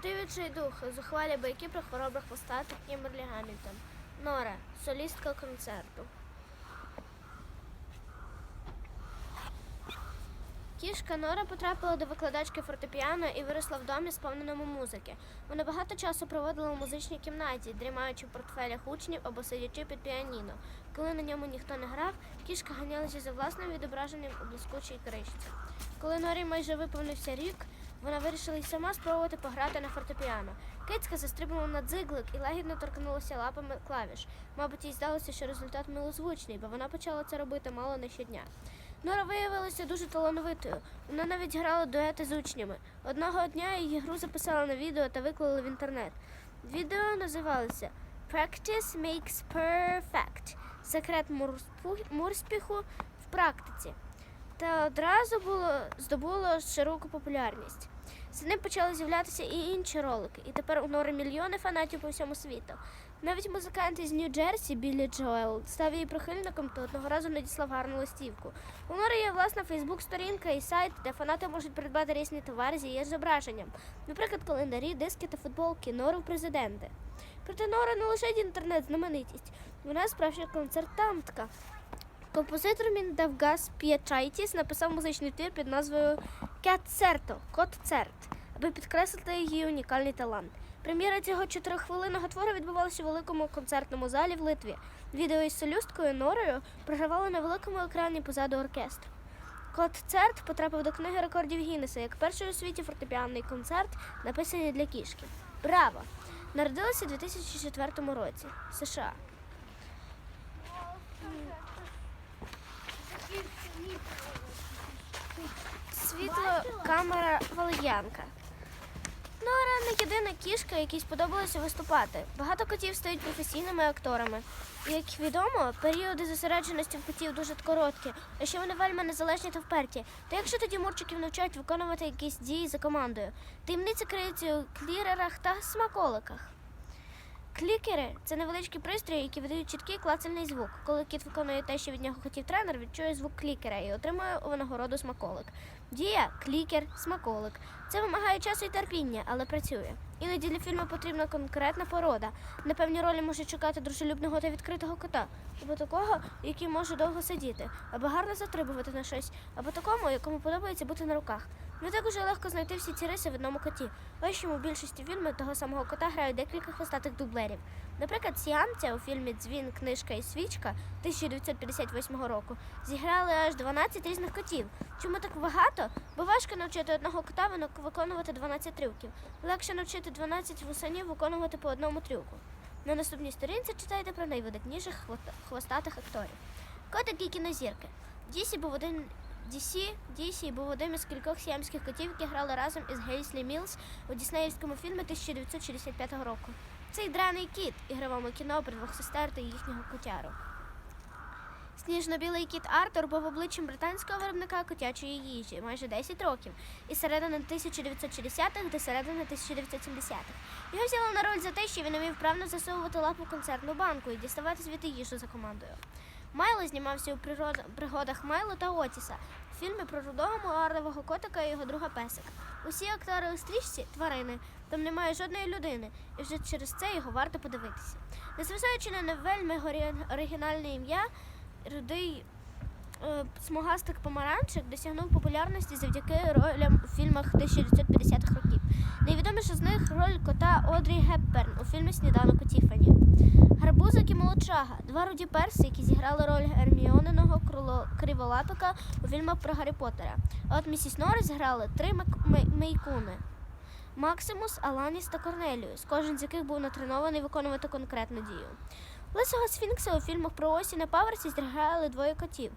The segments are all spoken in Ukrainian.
Ти відчайдух, зухвалі байки про хвороби хвостатих Кімберлі Гамільтон. Нора, солістка концерту. Кішка Нора потрапила до викладачки фортепіано і виросла в домі, сповненому музики. Вона багато часу проводила у музичній кімнаті, дрімаючи в портфелях учнів або сидячи під піаніно. Коли на ньому ніхто не грав, кішка ганялася за власним відображенням у блискучій кришці. Коли Норі майже виповнився рік, вона вирішила й сама спробувати пограти на фортепіано. Кицька застрибнула на дзиглик і лагідно торкнулася лапами клавіш. Мабуть, їй здалося, що результат милозвучний, бо вона почала це робити мало не щодня. Нора виявилася дуже талановитою. Вона навіть грала дуети з учнями. Одного дня її гру записали на відео та виклали в інтернет. Відео називалося Practice makes perfect. Секрет мурспіху в практиці. Та одразу було здобуло широку популярність. За ним почали з'являтися і інші ролики, і тепер у Нори мільйони фанатів по всьому світу. Навіть музикант із Нью-Джерсі Біллі Джоел став її прихильником та одного разу надіслав гарну листівку. У Нори є власна Фейсбук-сторінка і сайт, де фанати можуть придбати різні товари з її зображенням, наприклад, календарі, диски та футболки, Нору президенти. Проте Нора не лише інтернет-знаменитість, вона справжня концертантка. Композитор Міндавгас П'ячайтіс написав музичний твір під назвою Кятцерто Котцерт, аби підкреслити її унікальний талант. Прем'єра цього чотирихвилинного твору відбувалася у великому концертному залі в Литві. Відео із солюсткою Норою програвали на великому екрані позаду оркестру. Концерт потрапив до книги рекордів Гіннеса як перший у світі фортепіанний концерт, написаний для кішки. Браво! Народилася у 2004 році, США. Світло, камера, валер'янка. Нора не єдина кішка, якій сподобалося виступати. Багато котів стають професійними акторами. Як відомо, періоди зосередженості в котів дуже короткі, а ще вони вельми незалежні та вперті. Та якщо тоді мурчиків навчають виконувати якісь дії за командою, таємниця криється у клірерах та смаколиках. Клікери це невеличкі пристрої, які видають чіткий клацальний звук. Коли кіт виконує те, що від нього хотів тренер, відчує звук клікера і отримує у винагороду смаколик. Дія, клікер, смаколик. Це вимагає часу і терпіння, але працює. Іноді для фільму потрібна конкретна порода. На певні ролі може чекати дружелюбного та відкритого кота, або такого, який може довго сидіти, або гарно затрибувати на щось, або такому, якому подобається бути на руках. Не так уже легко знайти всі ці риси в одному коті. Ось чому в більшості фільмів того самого кота грають декілька хвостатих дублерів. Наприклад, сіамця у фільмі Дзвін, книжка і свічка 1958 року зіграли аж 12 різних котів. Чому так багато? Бо важко навчити одного кота виконувати 12 трюків. Легше навчити 12 вусанів виконувати по одному трюку. На наступній сторінці читайте про найвидатніших хвоста- хвостатих акторів. Котик і кінозірки. Дісі був один DC, DC був одним із кількох сіамських котів, які грали разом із Гейслі Мілс у діснеївському фільмі 1965 року. Цей драний кіт ігровому кіно про двох сестер та їхнього котяру. Сніжно-білий кіт Артур був обличчям британського виробника котячої їжі майже 10 років із середини 1960-х до середини 1970-х. Його взяли на роль за те, що він умів вправно засовувати лапу концертну банку і діставати звідти їжу за командою. Майло знімався у пригодах Майло та Отіса, в фільмі про рудого муарлевого котика і його друга песика. Усі актори у стрічці тварини, там немає жодної людини, і вже через це його варто подивитися. Незважаючи на не вельми оригінальне ім'я, рудий е, смугастик помаранчик досягнув популярності завдяки ролям у фільмах 1950-х років. Найвідоміша з них роль кота Одрі Гепберн у фільмі Сніданок у Тіфані. Гарбузик і молодшага два руді перси, які зіграли роль Герміониного крило- криволапика у фільмах про Гаррі Поттера. А от місіс Норріс грали три мейкуни. Максимус, Аланіс та Корнеліус, кожен з яких був натренований виконувати конкретну дію. Лисого Сфінкса у фільмах про Осіна Паверсі зіграли двоє котів.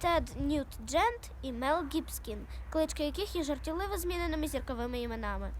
Тед Ньют Джент і Мел Гібскін, клички яких є жартівливо зміненими зірковими іменами.